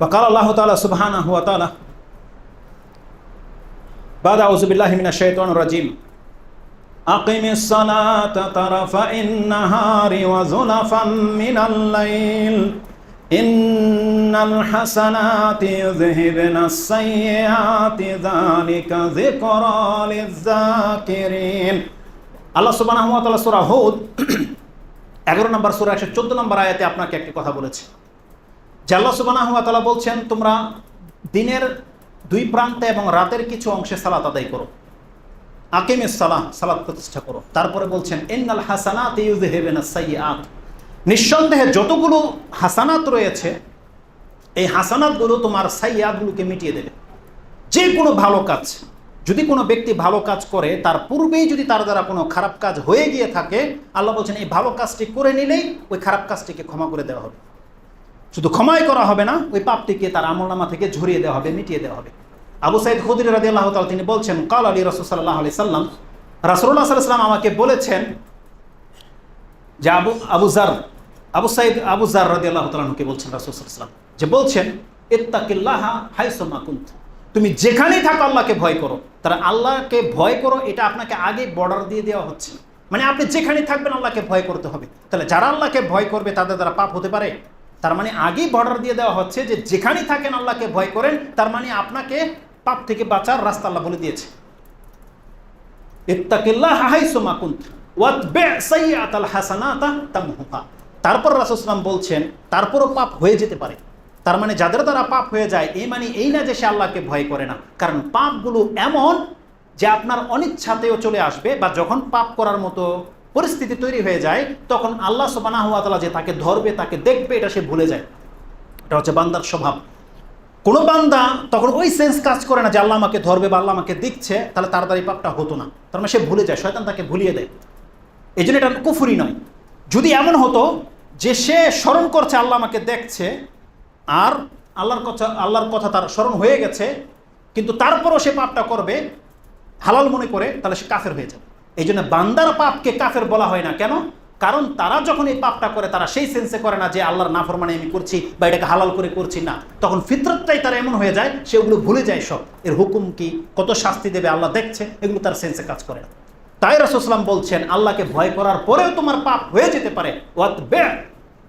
وقال الله تعالى سبحانه وتعالى بعد أعوذ بالله من الشيطان الرجيم أقم الصلاة طرفي النهار وزلفا من الليل إن الحسنات يذهبن السيئات ذلك ذكرى للذاكرين আল্লাহ সুবাহ সুরা হুদ এগারো নম্বর সুরা একশো চোদ্দ নম্বর আয়াতে আপনাকে একটি কথা বলেছে যে আল্লাহ সুবাহ বলছেন, তোমরা দিনের দুই প্রান্তে এবং রাতের কিছু অংশে সালাত আদায় করো। আকিম সালাহ, সালাত প্রতিষ্ঠা করো। তারপরে বলছেন এন্নাল হাসানাত ইউজহেবেন সাইয়াত নিঃসন্দেহে যতগুলো হাসানাত রয়েছে, এই হাসানাতগুলো তোমার সাইয়াতগুলোকে মিটিয়ে দেবে। যে কোনো ভালো কাজ, যদি কোনো ব্যক্তি ভালো কাজ করে, তার পূর্বেই যদি তার দ্বারা কোনো খারাপ কাজ হয়ে গিয়ে থাকে, আল্লাহ বলছেন, এই ভালো কাজটি করে নিলেই ওই খারাপ কাজটিকে ক্ষমা করে দেওয়া হবে। শুধু ক্ষমাই করা হবে না, ওই পাপটিকে তার আমলনামা থেকে ঝরিয়ে দেওয়া হবে, মিটিয়ে দেওয়া হবে। আবু সাইদ খুদির রাজি আল্লাহ তাল তিনি বলছেন, কাল আলী রসুল সাল্লাহ আলি সাল্লাম রাসুল্লাহ সাল্লাম আমাকে বলেছেন যে আবু আবু জার আবু সাইদ, আবু জার রাজি আল্লাহ তালকে বলছেন রাসুল সাল্লাম, যে বলছেন, ইত্তাকিল্লাহ হাইসমা কুন্ত। তুমি যেখানেই থাকো আল্লাহকে ভয় করো। তারা আল্লাহকে ভয় করো, এটা আপনাকে আগে বর্ডার দিয়ে দেওয়া হচ্ছে মানে আপনি যেখানেই থাকবেন আল্লাহকে ভয় করতে হবে। তাহলে যারা আল্লাহকে ভয় করবে, তাদের দ্বারা পাপ হতে পারে? তার মানে আগেই বর্ডার দিয়ে দেওয়া হচ্ছে যে যেখানেই থাকেন আল্লাহকে ভয় করেন, তার মানে আপনাকে পাপ থেকে বাঁচার রাস্তা আল্লাহ বলে দিয়েছে। তামহুহা। তারপর রাসূলুল্লাহ বলছেন, তারপরও পাপ হয়ে যেতে পারে। তার মানে যাদের দ্বারা পাপ হয়ে যায়, এই মানে এই না যে সে আল্লাহকে ভয় করে না। কারণ পাপগুলো এমন যে আপনার অনিচ্ছাতেও চলে আসবে বা যখন পাপ করার মতো পরিস্থিতি তৈরি হয়ে যায়, তখন আল্লাহ সুবানা হওয়া তালা যে তাকে ধরবে, তাকে দেখবে, এটা সে ভুলে যায়। এটা হচ্ছে বান্দার স্বভাব। কোনো বান্দা তখন ওই সেন্স কাজ করে না যে আল্লাহ আমাকে ধরবে বা আল্লাহ আমাকে দেখছে তাহলে তার দ্বারা পাপটা হতো না। তার মানে সে ভুলে যায়, শয়তান তাকে ভুলিয়ে দেয়। এই জন্য এটা কুফুরি নয়। যদি এমন হতো যে সে স্মরণ করছে আল্লাহ আমাকে দেখছে, আর আল্লাহর কথা আল্লাহর কথা তার স্মরণ হয়ে গেছে, কিন্তু তারপরও সে পাপটা করবে, হালাল মনে করে, তাহলে সে কাফের হয়ে যাবে। এই জন্য বান্দার পাপকে কাফের বলা হয় না। কেন? কারণ তারা যখন এই পাপটা করে, তারা সেই সেন্সে করে না যে আল্লাহর নাফরমানে আমি করছি বা এটাকে হালাল করে করছি না। তখন ফিতরতটাই তারা এমন হয়ে যায় সেগুলো ভুলে যায় সব। এর হুকুম কি? কত শাস্তি দেবে আল্লাহ দেখছে, এগুলো তার সেন্সে কাজ করে না। তাই রাসুসলাম বলছেন, আল্লাহকে ভয় করার পরেও তোমার পাপ হয়ে যেতে পারে। ওয়াত বে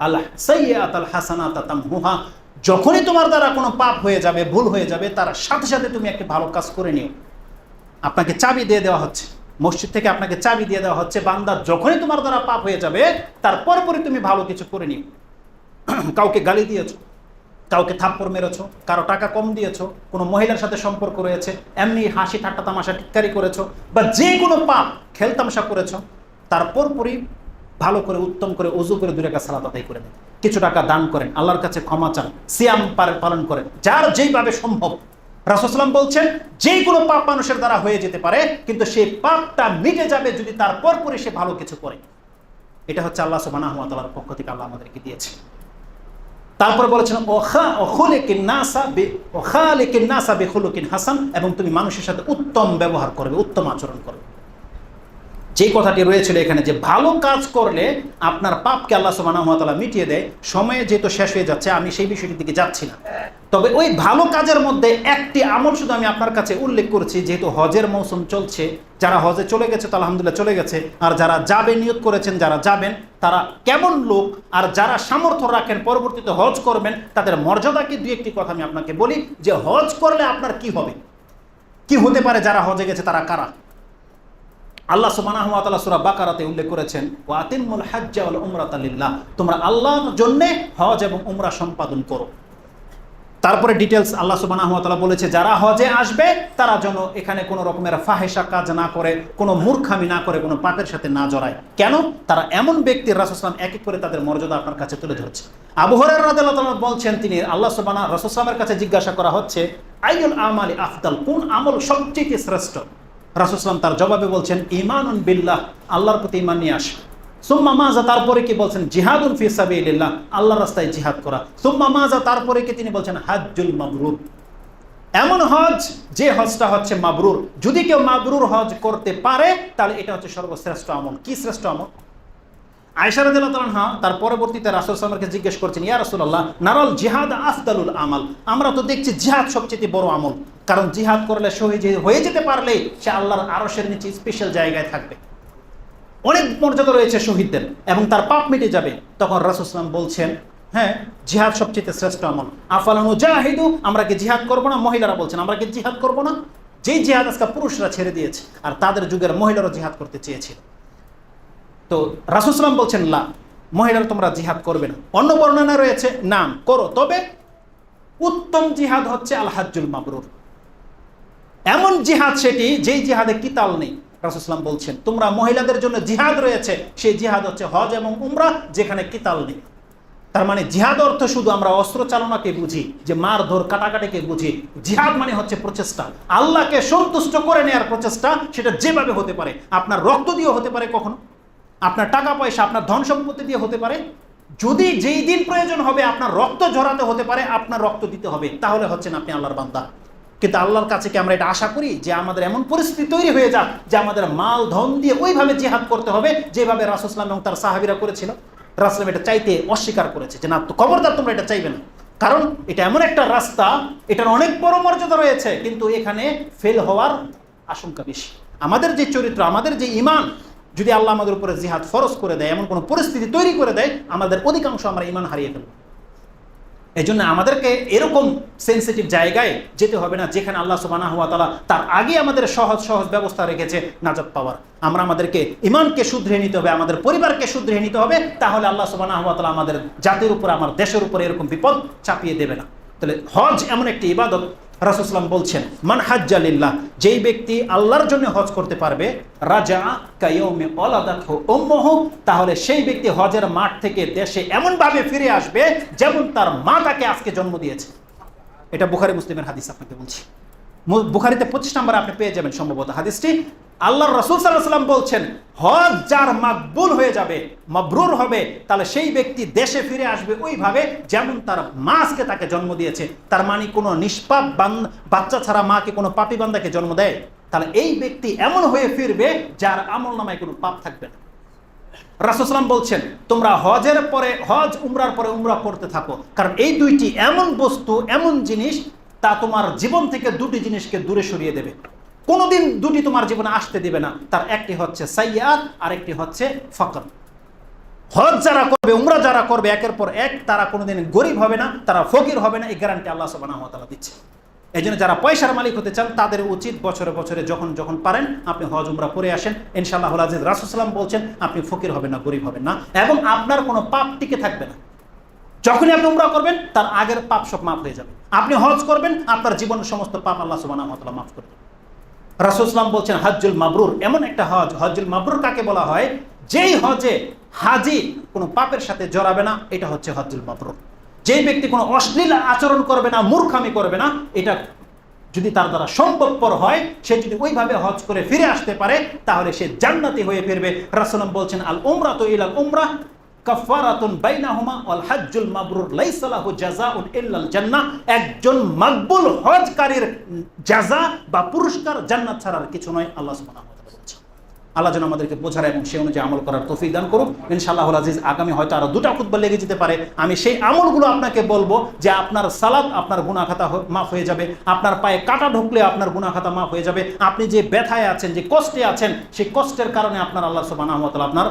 আল্লাহ সৈয়াত আল হাসানাত তামহুহা। যখনই তোমার দ্বারা কোনো পাপ হয়ে যাবে, ভুল হয়ে যাবে, তার সাথে সাথে তুমি একটি ভালো কাজ করে নিও। আপনাকে চাবি দিয়ে দেওয়া হচ্ছে। মসজিদ থেকে আপনাকে চাবি দিয়ে দেওয়া হচ্ছে, বান্দা যখনই তোমার দ্বারা পাপ হয়ে যাবে, তার পরপরই তুমি ভালো কিছু করে নিও। কাউকে গালি দিয়েছ, কাউকে থাপ্পড় মেরেছো, কারও টাকা কম দিয়েছ, কোনো মহিলার সাথে সম্পর্ক রয়েছে, এমনি হাসি ঠাট্টা তামাশা টিটকারি করেছ, বা যে কোনো পাপ খেলতামশা করেছ, তার পরপরই ভালো করে, উত্তম করে, উজু করে দূরে কাছে সালাত আদায় করে দেন কিছু টাকা দান করেন, আল্লাহর কাছে ক্ষমা চান, সিয়াম পালন করেন, যার যেইভাবে সম্ভব। রাসুসলাম বলছেন, যে কোনো পাপ মানুষের দ্বারা হয়ে যেতে পারে, কিন্তু সেই পাপটা মিটে যাবে যদি তার পরপরই সে ভালো কিছু করে। এটা হচ্ছে আল্লাহ সুবাহ পক্ষ থেকে আল্লাহ আমাদেরকে দিয়েছে। তারপর বলেছেন হাসান, এবং তুমি মানুষের সাথে উত্তম ব্যবহার করবে, উত্তম আচরণ করবে। যে কথাটি রয়েছিল এখানে যে ভালো কাজ করলে আপনার পাপকে আল্লাহ সুবাহ মিটিয়ে দেয়, সময়ে যেহেতু শেষ হয়ে যাচ্ছে, আমি সেই বিষয়টির দিকে যাচ্ছি না। তবে ওই ভালো কাজের মধ্যে একটি আমল শুধু আমি আপনার কাছে উল্লেখ করছি, যেহেতু হজের মৌসুম চলছে। যারা হজে চলে গেছে, তো আলহামদুলিল্লাহ চলে গেছে। আর যারা যাবে নিয়োগ করেছেন, যারা যাবেন, তারা কেমন লোক, আর যারা সামর্থ্য রাখেন, পরবর্তীতে হজ করবেন, তাদের মর্যাদাকে দুই একটি কথা আমি আপনাকে বলি, যে হজ করলে আপনার কি হবে? কি হতে পারে যারা হজে গেছে, তারা কারা? আল্লাহ সুবাহ সুরা বাকারাতে উল্লেখ করেছেন ও আতিমুল হাজ্জা উমরাত আলিল্লাহ তোমরা আল্লাহর জন্যে হজ এবং উমরা সম্পাদন করো। তারপরে ডিটেলস আল্লাহ সুবাহ বলেছে, যারা হজে আসবে, তারা যেন এখানে কোনো রকমের ফাহেসা কাজ না করে, কোনো মূর্খামি না করে, কোনো পাপের সাথে না জড়ায়। কেন? তারা এমন ব্যক্তির রাসুসলাম এক এক করে তাদের মর্যাদা আপনার কাছে তুলে ধরছে। আবহরের রাজাল্লাহ বলছেন, তিনি আল্লাহ সুবাহ রসুসলামের কাছে জিজ্ঞাসা করা হচ্ছে আইউল আমালি আফদাল? কোন আমল সবচেয়ে শ্রেষ্ঠ? রাসুসলাম তার জবাবে বলছেন ইমান বিল্লাহ, আল্লাহর প্রতি ইমান নিয়ে আসে। সুম্মা মাজা তারপরে কি বলছেন? জিহাদুল ফি সাবিলিল্লাহ আল্লাহ রাস্তায় জিহাদ করা। সুম্মা মাজা তারপরে কি তিনি বলছেন? হাজ্জুল মাবরুর। এমন হজ, যে হজটা হচ্ছে মাবরুর। যদি কেউ মাবরুর হজ করতে পারে, তাহলে এটা হচ্ছে সর্বশ্রেষ্ঠ আমল। কি শ্রেষ্ঠ আমল? তার পরবর্তীতে রাসূল আলাইহি জিজ্ঞেস করছেন, ইয়া রাসূলুল্লাহ, নারাল জিহাদ আফদালুল আমাল? আমরা তো দেখছি জিহাদ সবচেয়ে বড় আমল। কারণ জিহাদ করলে শহীদ হয়ে যেতে পারলে সে আল্লাহর আরশের নিচে স্পেশাল জায়গায় থাকবে। অনেক মর্যাদা রয়েছে শহীদদের এবং তার পাপ মিটে যাবে। তখন রাসুসলাম বলছেন হ্যাঁ জিহাদ সবচেয়ে শ্রেষ্ঠ আমল। আফালানু জাহিদু, আমরা কি জিহাদ করব না? মহিলারা বলছেন, আমরা কি জিহাদ করব না? যেই জিহাদ আজকে পুরুষরা ছেড়ে দিয়েছে, আর তাদের যুগের মহিলারা জিহাদ করতে চেয়েছিল। তো রাসুসলাম বলছেন, লা, মহিলারা তোমরা জিহাদ করবে না। অন্য বর্ণনা রয়েছে, নাম করো, তবে উত্তম জিহাদ হচ্ছে আল হাজ্জুল মাবরুর। এমন জিহাদ সেটি, যেই জিহাদে কিতাল নেই। রাসুসলাম বলছেন, তোমরা মহিলাদের জন্য জিহাদ রয়েছে। সেই জিহাদ হচ্ছে হজ এবং উমরা, যেখানে কিতাল নেই। তার মানে জিহাদ অর্থ শুধু আমরা অস্ত্র চালনাকে বুঝি, যে মার ধর কাটাকাটিকে বুঝি। জিহাদ মানে হচ্ছে প্রচেষ্টা। আল্লাহকে সন্তুষ্ট করে নেওয়ার প্রচেষ্টা, সেটা যেভাবে হতে পারে। আপনার রক্ত দিয়ে হতে পারে কখনো। আপনার টাকা পয়সা, আপনার ধন সম্পত্তি দিয়ে হতে পারে। যদি যেই দিন প্রয়োজন হবে, আপনার রক্ত ঝরাতে হতে পারে, আপনার রক্ত দিতে হবে। তাহলে হচ্ছেন আপনি আল্লাহর বান্দা। কিন্তু আল্লাহর কাছে কি আমরা এটা আশা করি যে আমাদের এমন পরিস্থিতি তৈরি হয়ে যাক যে আমাদের মাল, ধন দিয়ে ওইভাবে জিহাদ করতে হবে যেভাবে রাসুসলাম এবং তার সাহাবিরা করেছিল? রাসলাম এটা চাইতে অস্বীকার করেছে যে না, তো খবরদার তোমরা এটা চাইবে না। কারণ এটা এমন একটা রাস্তা, এটার অনেক বড় মর্যাদা রয়েছে, কিন্তু এখানে ফেল হওয়ার আশঙ্কা বেশি। আমাদের যে চরিত্র, আমাদের যে ইমান যদি আল্লাহ আমাদের উপরে জিহাদ ফরজ করে দেয়, এমন কোনো পরিস্থিতি তৈরি করে দেয়, আমাদের অধিকাংশ আমরা ইমান হারিয়ে ফেলব। এই জন্য আমাদেরকে এরকম সেন্সিটিভ জায়গায় যেতে হবে না, যেখানে আল্লাহ সুবানা হুয়া তালা তার আগে আমাদের সহজ সহজ ব্যবস্থা রেখেছে নাজাত পাওয়ার। আমরা আমাদেরকে ইমানকে শুধরে নিতে হবে, আমাদের পরিবারকে শুধরে নিতে হবে, তাহলে আল্লাহ সুবানা হুয়া তালা আমাদের জাতির উপর, আমার দেশের উপর এরকম বিপদ চাপিয়ে দেবে না। তাহলে হজ এমন একটি ইবাদত রাসুসলাম বলছেন, মান হাজ্জালিল্লাহ যেই ব্যক্তি আল্লাহর জন্য হজ করতে পারবে, রাজা কায়মে অলাদাত হোক তাহলে সেই ব্যক্তি হজের মাঠ থেকে দেশে এমনভাবে ফিরে আসবে যেমন তার মা তাকে আজকে জন্ম দিয়েছে। এটা বুখারি মুসলিমের হাদিস আপনাকে বলছি। বুখারিতে পঁচিশ নম্বরে আপনি পেয়ে যাবেন সম্ভবত হাদিসটি। আল্লাহর রসুল সাল্লাম বলছেন, হজ যার মাকবুল হয়ে যাবে, মাবরুর হবে, তাহলে সেই ব্যক্তি দেশে ফিরে আসবে ওইভাবে যেমন তার মা আজকে তাকে জন্ম দিয়েছে। তার মানে কোনো নিষ্পাপ বাচ্চা ছাড়া মাকে কোনো পাপি বান্দাকে জন্ম দেয়? তাহলে এই ব্যক্তি এমন হয়ে ফিরবে যার আমল নামায় কোনো পাপ থাকবে না। রাসুসলাম বলছেন, তোমরা হজের পরে, হজ উমরার পরে উমরা করতে থাকো, কারণ এই দুইটি এমন বস্তু, এমন জিনিস, তা তোমার জীবন থেকে দুটি জিনিসকে দূরে সরিয়ে দেবে। কোনোদিন দুটি তোমার জীবনে আসতে দেবে না। তার একটি হচ্ছে সাইয়াদ আর একটি হচ্ছে ফকর। হজ যারা করবে, উমরা যারা করবে, একের পর এক তারা কোনোদিন গরিব হবে না, তারা ফকির হবে না, এই গ্যারান্টি আল্লাহ তাআলা দিচ্ছে। এই জন্য যারা পয়সার মালিক হতে চান, তাদের উচিত বছরে বছরে যখন যখন পারেন, আপনি হজ, উমরা করে আসেন। ইনশাআল্লাহ আজিজ রাসুসাল্লাম বলছেন, আপনি ফকির হবেন না, গরিব হবেন না, এবং আপনার কোনো পাপ টিকে থাকবে না। যখনই আপনি উমরা করবেন, তার আগের পাপ সব মাফ হয়ে যাবে। আপনি হজ করবেন, আপনার জীবনের সমস্ত পাপ আল্লাহ ওয়া মাফ করে দেবেন। রাসুসলাম বলছেন হজ্জুল মাবরুর, এমন একটা হজ। হজ্জুল মাবরুর কাকে বলা হয়? যেই হজে হাজি কোনো পাপের সাথে জড়াবে না, এটা হচ্ছে হজ্জুল মাবরুর। যেই ব্যক্তি কোনো অশ্লীল আচরণ করবে না, মূর্খামি করবে না, এটা যদি তার দ্বারা সম্ভবপর হয়, সে যদি ওইভাবে হজ করে ফিরে আসতে পারে, তাহলে সে জান্নাতি হয়ে ফিরবে। রাসুলাম বলছেন আল উমরা তো ইলাল উমরা কাফারাতুন বাইনাহুমা ওয়াল মাবরুর, লাইসা লাহু জাযাউন ইল্লাল জান্নাহ। একজন মাকবুল হজকারীর জাযা বা পুরস্কার জান্নাত কিছু নয়, আল্লাহ সুবহানাহু ওয়া তাআলা আল্লাহ যেন আমাদেরকে বোঝার এবং সেই অনুযায়ী আমল করার তৌফিক দান করুক। ইনশাআল্লাহ আজিজ, আগামী হয়তো আরও খুতবা লেগে যেতে পারে। আমি সেই আমলগুলো আপনাকে বলব যে আপনার সালাদ আপনার গুনাহ খাতা মাফ হয়ে যাবে। আপনার পায়ে কাটা ঢুকলে আপনার গুনাহ খাতা মাফ হয়ে যাবে। আপনি যে ব্যথায় আছেন, যে কষ্টে আছেন, সেই কষ্টের কারণে আপনার আল্লাহ সুবহানাহু ওয়া তাআলা আপনার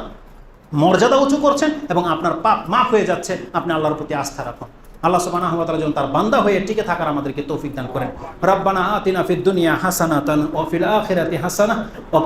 মর্যাদা উঁচু করছেন এবং আপনার পাপ মাফ হয়ে যাচ্ছে। আপনি আল্লাহর প্রতি আস্থা রাখুন। আল্লাহ সুবহানাহু ওয়া যেন তার বান্দা হয়ে টিকে থাকার আমাদেরকে তৌফিক দান করেন। রব্বানা আতিনা ফিদ দুনিয়া হাসানাতান ওয়া ফিল আখিরাতি ওয়া